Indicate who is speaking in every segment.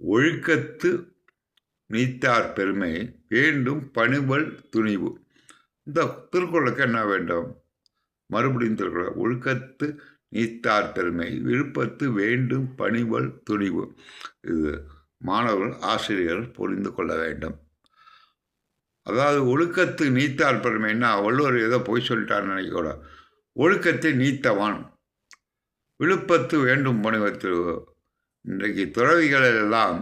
Speaker 1: ஒழுக்கத்து நீத்தார் பெருமை வேண்டும் பணிவல் துணிவு. இந்த திருக்குறளுக்கு என்ன வேண்டும்? மறுபடியும் திருக்குறள் ஒழுக்கத்து நீத்தார் பெருமை விருப்பத்து வேண்டும் பணிவல் துணிவு. இது மாணவர்கள் ஆசிரியர்கள் புரிந்து கொள்ள வேண்டும். அதாவது ஒழுக்கத்து நீத்தார் பெருமைன்னா வள்ளுவர் ஏதோ பொய் சொல்லிட்டார்னு நினைக்கூட ஒழுக்கத்தை நீத்தவான் விழுப்பத்து வேண்டும் பணிவத்து இன்றைக்கு துறவிகள் எல்லாம்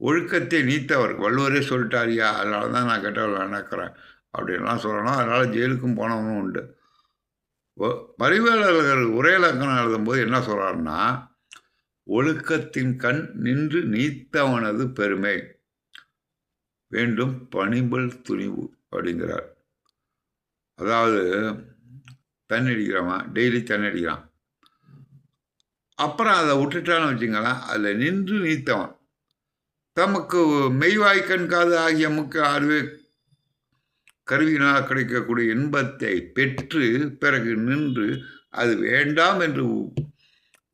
Speaker 1: ஒழுக்கத்தை நீத்தவர். வள்ளுவரே சொல்லிட்டாரியா அதனால தான் நான் கெட்டவர்கள் நினைக்கிறேன் அப்படின்லாம் சொல்லணும். அதனால் ஜெயிலுக்கும் போனவனும் உண்டு. பரிவேலர்கள் உரையிலக்கணம் எழுதும்போது என்ன சொல்கிறாருன்னா ஒழுக்கத்தின் கண் நின்று நீத்தவனது பெருமை. வேண்டும் பணிபல் துணிவு அப்படிங்கிறார். அதாவது தண்ணி அடிக்கிறவன் டெய்லி தண்ணி அடிக்கிறான். அப்புறம் அதை விட்டுட்டான்னு வச்சுங்களேன் அதில் நின்று நீத்தவன். தமக்கு மெய்வாய்க்கண் காது ஆகிய முக்கிய அறிவு கருவியினால் கிடைக்கக்கூடிய இன்பத்தை பெற்று பிறகு நின்று அது வேண்டாம் என்று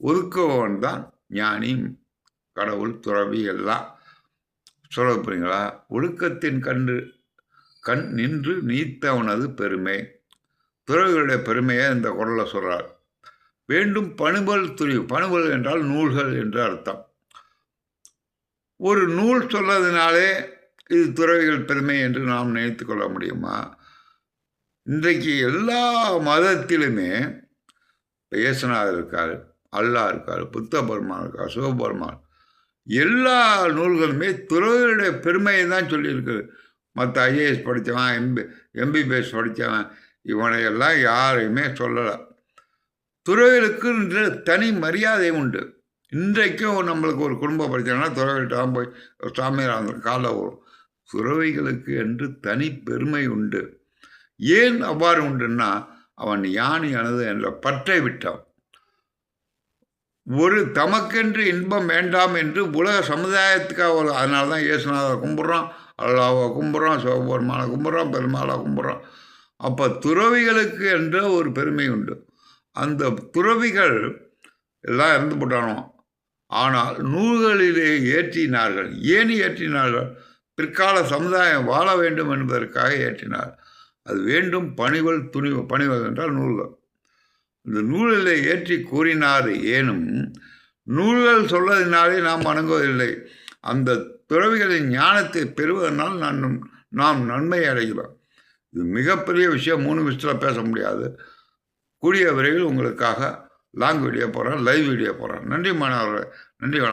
Speaker 1: ஒதுக்குவன் தான் ஞானி கடவுள் துறவி எல்லாம். சொல்ல போறீங்களா? ஒழுக்கத்தின் கண்டு கண் நின்று நீத்தவனது பெருமை. துறவிகளுடைய பெருமையை இந்த குரலை சொல்கிறார் வேண்டும் பணுவல் துணிவு. பணுவல் என்றால் நூல்கள் என்று அர்த்தம். ஒரு நூல் சொன்னதுனாலே இது துறவிகள் பெருமை என்று நாம் நினைத்து கொள்ள முடியுமா? இன்றைக்கு எல்லா மதத்திலுமே இயேசுநாதர் இருக்கார் அல்லா இருக்கார் புத்த பெருமான் இருக்கார் சிவபெருமான் எல்லா நூல்களுமே துறவிகளுடைய பெருமையை தான் சொல்லியிருக்குது. மற்ற ஐஏஎஸ் படித்தவன் எம்பி எம்பிபிஎஸ் படித்தவன் இவனையெல்லாம் யாரையுமே சொல்லலை. துறவிகளுக்கு தனி மரியாதை உண்டு. இன்றைக்கும் நம்மளுக்கு ஒரு குடும்ப பிரச்சனைனா துறவிகிட்ட தான் போய் சாமியார் அந்த காலை வரும். துறவிகளுக்கு என்று தனி பெருமை உண்டு. ஏன் அவ்வாறு உண்டுன்னா அவன் யானையானது என்ற பற்றை விட்டான். ஒரு தமக்கென்று இன்பம் வேண்டாம் என்று உலக சமுதாயத்துக்காக அதனால தான் இயேசுநாதை கும்பிட்றோம் அல்லாவை கும்பிட்றோம் சிவபெருமானை கும்பிட்றோம் பெருமாளை கும்பிட்றோம் அப்போ துறவிகளுக்கு என்ற ஒரு பெருமை உண்டு. அந்த துறவிகள் எல்லாம் இறந்து போட்டானோ? ஆனால் நூல்களிலே ஏற்றினார்கள். ஏன் ஏற்றினார்கள்? பிற்கால சமுதாயம் வாழ வேண்டும் என்பதற்காக ஏற்றினார். அது வேண்டும் பணிவல் துணிவு பணிவல் என்றால் நூல்கள். இந்த நூலிலே ஏற்றி கூறினார் ஏனும் நூல்கள் சொல்வதனாலே நாம் வணங்குவதில்லை. அந்த துறவிகளின் ஞானத்தை பெறுவதனால் நான் நாம் நன்மை அடைகிறோம். இது மிகப்பெரிய விஷயம். மூணு விஷயத்தில் பேச முடியாது. கூடிய விரைவில் உங்களுக்காக லாங் வீடியோ போகிறேன் லைவ் வீடியோ போகிறேன் நன்றி மாணவர்களே நன்றி